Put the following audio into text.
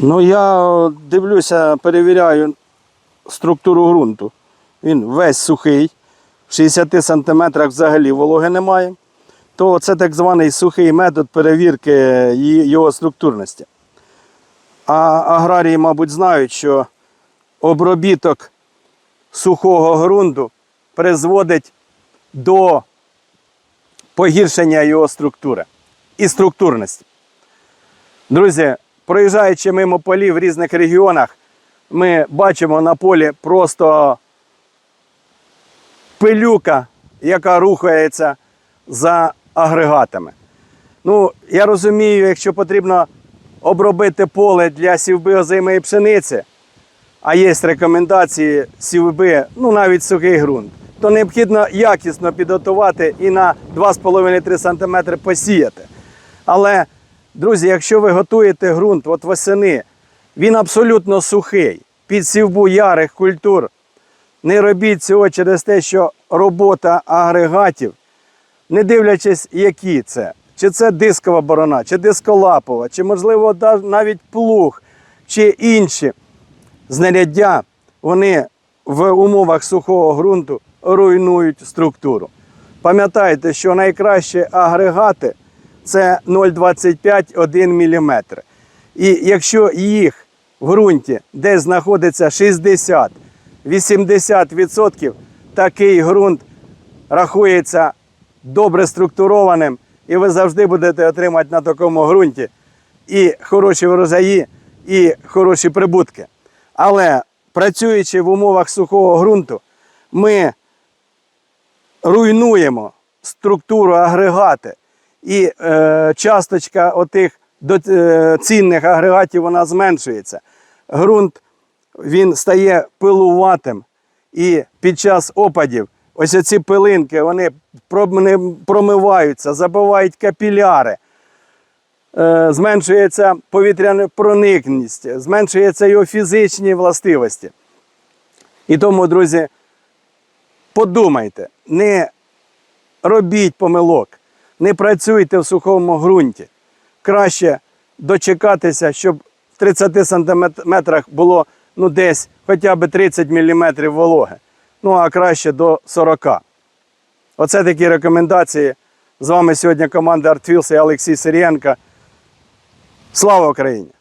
Ну, я дивлюся, перевіряю структуру ґрунту. Він весь сухий, в 60 сантиметрах взагалі вологи немає. То це так званий сухий метод перевірки його структурності. А аграрії, мабуть, знають, що обробіток сухого ґрунту призводить до погіршення його структури і структурності. Друзі, проїжджаючи мимо полів в різних регіонах, ми бачимо на полі просто пилюка, яка рухається за агрегатами. Ну, я розумію, якщо потрібно обробити поле для сівби озимої пшениці, а є рекомендації сівби, ну навіть сухий ґрунт, то необхідно якісно підготувати і на 2,5-3 см посіяти. Але, друзі, якщо ви готуєте ґрунт от восени, він абсолютно сухий, під сівбу ярих культур. Не робіть цього через те, що робота агрегатів, не дивлячись, які це, чи це дискова борона, чи дисколапова, чи, можливо, навіть плуг, чи інші знаряддя, вони в умовах сухого ґрунту руйнують структуру. Пам'ятайте, що найкращі агрегати це 0,25-1 мм. І якщо їх в ґрунті десь знаходиться 60-80%, такий ґрунт рахується добре структурованим, і ви завжди будете отримати на такому ґрунті і хороші врожаї, і хороші прибутки. Але працюючи в умовах сухого ґрунту, ми руйнуємо структуру агрегати, і е, часточка отих е, цінних агрегатів вона зменшується. Ґрунт він стає пилуватим, і під час опадів ось ці пилинки вони промиваються, забивають капіляри. Е, зменшується повітряна проникність, зменшується його фізичні властивості. І тому, друзі, подумайте, не робіть помилок, не працюйте в сухому ґрунті. Краще дочекатися, щоб в 30 сантиметрах було ну, десь хоча б 30 мм вологи. Ну а краще до 40. Оце такі рекомендації. З вами сьогодні команда Артфілс і Олексій Сирієнко. Слава Україні!